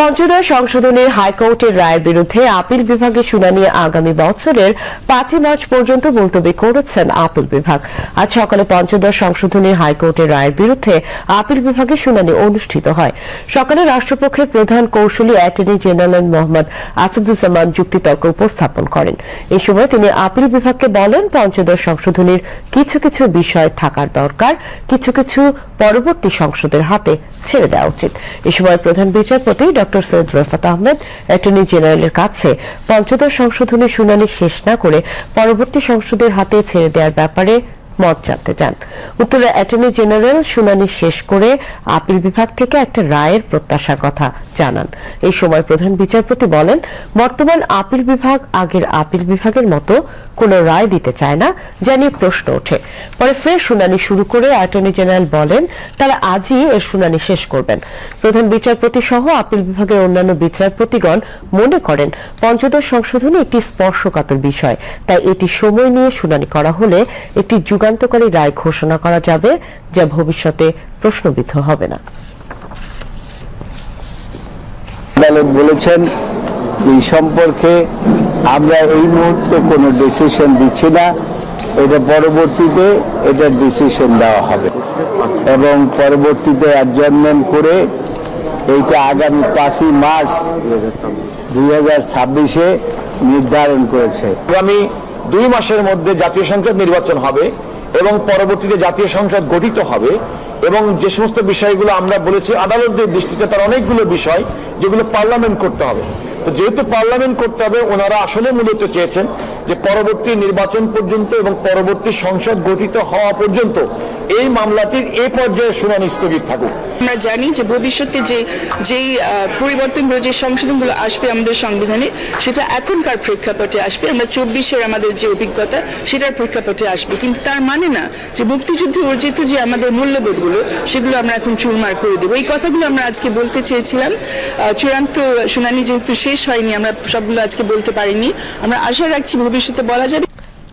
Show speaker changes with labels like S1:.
S1: পঞ্চদশ সংশোধনের হাইকোর্টের রায়ের বিরুদ্ধে আপিল বিভাগে শুনানি আগামী বছরের পাঁচই মার্চ পর্যন্ত মুলতবি করেছেন আপিল বিভাগ। আজ সকালে পঞ্চদশ সংশোধনের হাইকোর্টের রায়ের বিরুদ্ধে আপিল বিভাগে শুনানি অনুষ্ঠিত হয়। সকালে রাষ্ট্রপক্ষের প্রধান কৌশলী অ্যাটর্নি জেনারেল মোহাম্মদ আসাদুজ্জামান যুক্তিতর্ক উপস্থাপন করেন। এই সময় তিনি আপিল বিভাগকে বলেন, পঞ্চদশ সংশোধনীর কিছু কিছু বিষয় থাকার দরকার, কিছু কিছু পরবর্তী সংসদের হাতে ছেড়ে দেওয়া উচিত। এ সময় প্রধান বিচারপতি ডক্টর সৈয়দ রফাত আহমেদ, অ্যাটর্নি জেনারেলের কাছে পঞ্চদশ সংশোধনের শুনানি শেষ না করে পরবর্তী সংসদের হাতে ছেড়ে দেওয়ার ব্যাপারে মত জানতে চান। উত্তরে অ্যাটর্নি জেনারেল শুনানি শেষ করে আপিল বিভাগ থেকে একটা রায়ের প্রত্যাশার কথা জানান। এই সময় প্রধান বিচারপতি বলেন, বর্তমান আপিল বিভাগ আগের আপিল বিভাগের মতো কোনো রায় দিতে চায় না, যা নিয়ে প্রশ্ন ওঠে। পরে ফের শুনানি শুরু করে অ্যাটর্নি জেনারেল বলেন, তারা আজই এর শুনানি শেষ করবেন। প্রধান বিচারপতি সহ আপিল বিভাগের অন্যান্য বিচারপতিগণ মনে করেন, পঞ্চদশ সংশোধনী একটি স্পর্শকাতর বিষয়, তাই এটি সময় নিয়ে শুনানি করা হলে একটি যুগান্তকারী রায় ঘোষণা করা যাবে, যা ভবিষ্যতে প্রশ্নবিদ্ধ হবে না।
S2: বলেছেন, এই সম্পর্কে আমরা এই মুহূর্তে কোনো ডিসিশন দিচ্ছি না। এটা পরবর্তীতে এটার ডিসিশন দেওয়া হবে। এবং পরবর্তীতে অ্যাডজার্নমেন্ট করে এইটা আগামী পাঁচই মার্চ দুই হাজার ছাব্বিশে নির্ধারণ করেছে।
S3: আগামী দুই মাসের মধ্যে জাতীয় সংসদ নির্বাচন হবে। এবং পরবর্তীতে জাতীয় সংসদ গঠিত হবে এবং যে সমস্ত বিষয়গুলো আমরা বলেছি আদালতের দৃষ্টিতে তার অনেকগুলো বিষয় যেগুলো পার্লামেন্ট করতে হবে। তো যেহেতু পার্লামেন্ট করতে হবে, ওনারা আসলে মূলত চেয়েছেন যে পরবর্তী নির্বাচন পর্যন্ত এবং পরবর্তী সংসদ গঠিত হওয়া পর্যন্ত এই মামলাটির এ পর্যায়ে শুনানি স্থগিত থাকুক।
S4: আমরা জানি যে ভবিষ্যতে যে, যেই পরিবর্তনগুলো, যে সংশোধনগুলো আসবে আমাদের সংবিধানে, সেটা এখনকার প্রেক্ষাপটে আসবে। আমরা চব্বিশের আমাদের যে অভিজ্ঞতা, সেটার প্রেক্ষাপটে আসবে। কিন্তু তার মানে না যে মুক্তিযুদ্ধে অর্জিত যে আমাদের মূল্যবোধগুলো, সেগুলো আমরা এখন চুরমার করে দেবো। এই কথাগুলো আমরা আজকে বলতে চেয়েছিলাম। চূড়ান্ত শুনানি যেহেতু শেষ হয়নি আমরা সবগুলো আজকে বলতে পারিনি। আমরা আশা রাখছি ভবিষ্যতে বলা যাবে